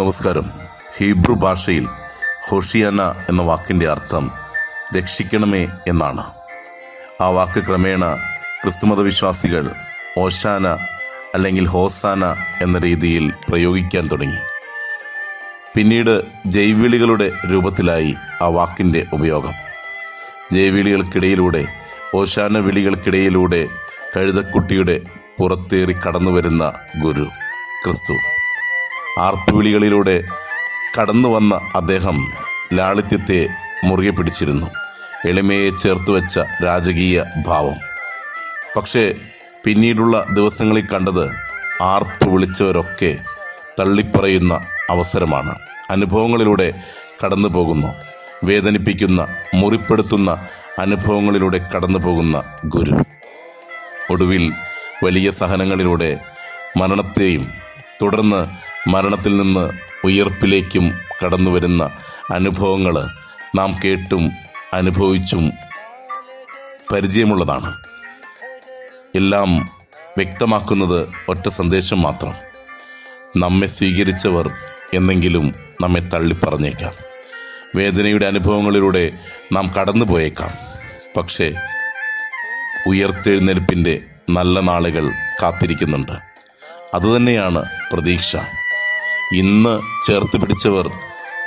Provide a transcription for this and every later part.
നമസ്കാരം. ഹീബ്രു ഭാഷയിൽ ഹോഷിയാന എന്ന വാക്കിന്റെ അർത്ഥം രക്ഷിക്കണമേ എന്നാണ്. ആ വാക്ക് ക്രമേണ ക്രിസ്തുമത വിശ്വാസികൾ ഓശാന അല്ലെങ്കിൽ ഹോസാന എന്ന രീതിയിൽ പ്രയോഗിക്കാൻ തുടങ്ങി. പിന്നീട് ജൈവിളികളുടെ രൂപത്തിലായി ആ വാക്കിന്റെ ഉപയോഗം. ജൈവിളികൾക്കിടയിലൂടെ ഓശാന വിളികൾക്കിടയിലൂടെ കഴുതക്കുട്ടിയുടെ പുറത്തേറി കടന്നു വരുന്ന ഗുരു ക്രിസ്തു. ആർപ്പുവിളികളിലൂടെ കടന്നു വന്ന അദ്ദേഹം ലാളിത്യത്തെ മുറുകെ പിടിച്ചിരുന്നു. എളിമയെ ചേർത്ത് വെച്ച രാജകീയ ഭാവം. പക്ഷേ പിന്നീടുള്ള ദിവസങ്ങളിൽ കണ്ടത് ആർത്തു വിളിച്ചവരൊക്കെ തള്ളിപ്പറയുന്ന അവസരമാണ്. അനുഭവങ്ങളിലൂടെ കടന്നു പോകുന്നു വേദനിപ്പിക്കുന്ന മുറിപ്പെടുത്തുന്ന അനുഭവങ്ങളിലൂടെ കടന്നു പോകുന്ന ഗുരു. ഒടുവിൽ വലിയ സഹനങ്ങളിലൂടെ മരണത്തെയും തുടർന്ന് മരണത്തിൽ നിന്ന് ഉയർപ്പിലേക്കും കടന്നു വരുന്ന അനുഭവങ്ങൾ നാം കേട്ടും അനുഭവിച്ചും പരിചയമുള്ളതാണ്. എല്ലാം വ്യക്തമാക്കുന്നത് ഒറ്റ സന്ദേശം മാത്രം. നമ്മെ സ്വീകരിച്ചവർ എന്നെങ്കിലും നമ്മെ തള്ളിപ്പറഞ്ഞേക്കാം. വേദനയുടെ അനുഭവങ്ങളിലൂടെ നാം കടന്നു പോയേക്കാം പക്ഷേ ഉയർത്തെഴുന്നേൽപ്പിന്റെ നല്ല നാളുകൾ കാത്തിരിക്കുന്നുണ്ട്. അതുതന്നെയാണ് പ്രതീക്ഷ. ഇന്ന് ചേർത്ത് പിടിച്ചവർ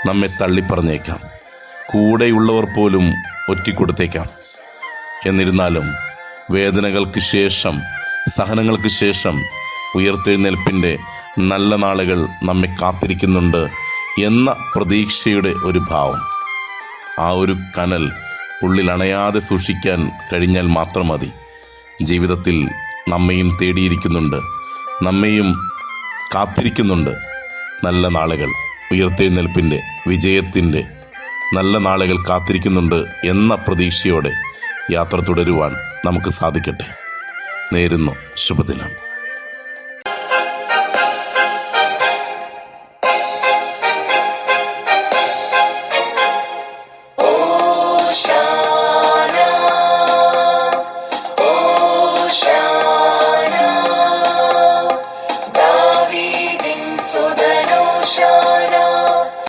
നമ്മെ തള്ളിപ്പറഞ്ഞേക്കാം. കൂടെയുള്ളവർ പോലും ഒറ്റിക്കൊടുത്തേക്കാം. എന്നിരുന്നാലും വേദനകൾക്ക് ശേഷം സഹനങ്ങൾക്ക് ശേഷം ഉയർത്തെഴുന്നേൽപ്പിന്റെ നല്ല നാളുകൾ നമ്മെ കാത്തിരിക്കുന്നുണ്ട് എന്ന പ്രതീക്ഷയുടെ ഒരു ഭാവം. ആ ഒരു കനൽ ഉള്ളിൽ അണയാതെ സൂക്ഷിക്കാൻ കഴിഞ്ഞാൽ മാത്രം മതി. ജീവിതത്തിൽ നമ്മയും തേടിയിരിക്കുന്നുണ്ട് നമ്മയും കാത്തിരിക്കുന്നുണ്ട്. നല്ല നാളുകൾ ഉയർത്തെഴുന്നേൽപ്പിന്റെ വിജയത്തിന്റെ നല്ല നാളുകൾ കാത്തിരിക്കുന്നുണ്ട് എന്ന പ്രതീക്ഷയോടെ യാത്ര തുടരുവാൻ നമുക്ക് സാധിക്കട്ടെ. നേരുന്നു. ശുഭദിനം.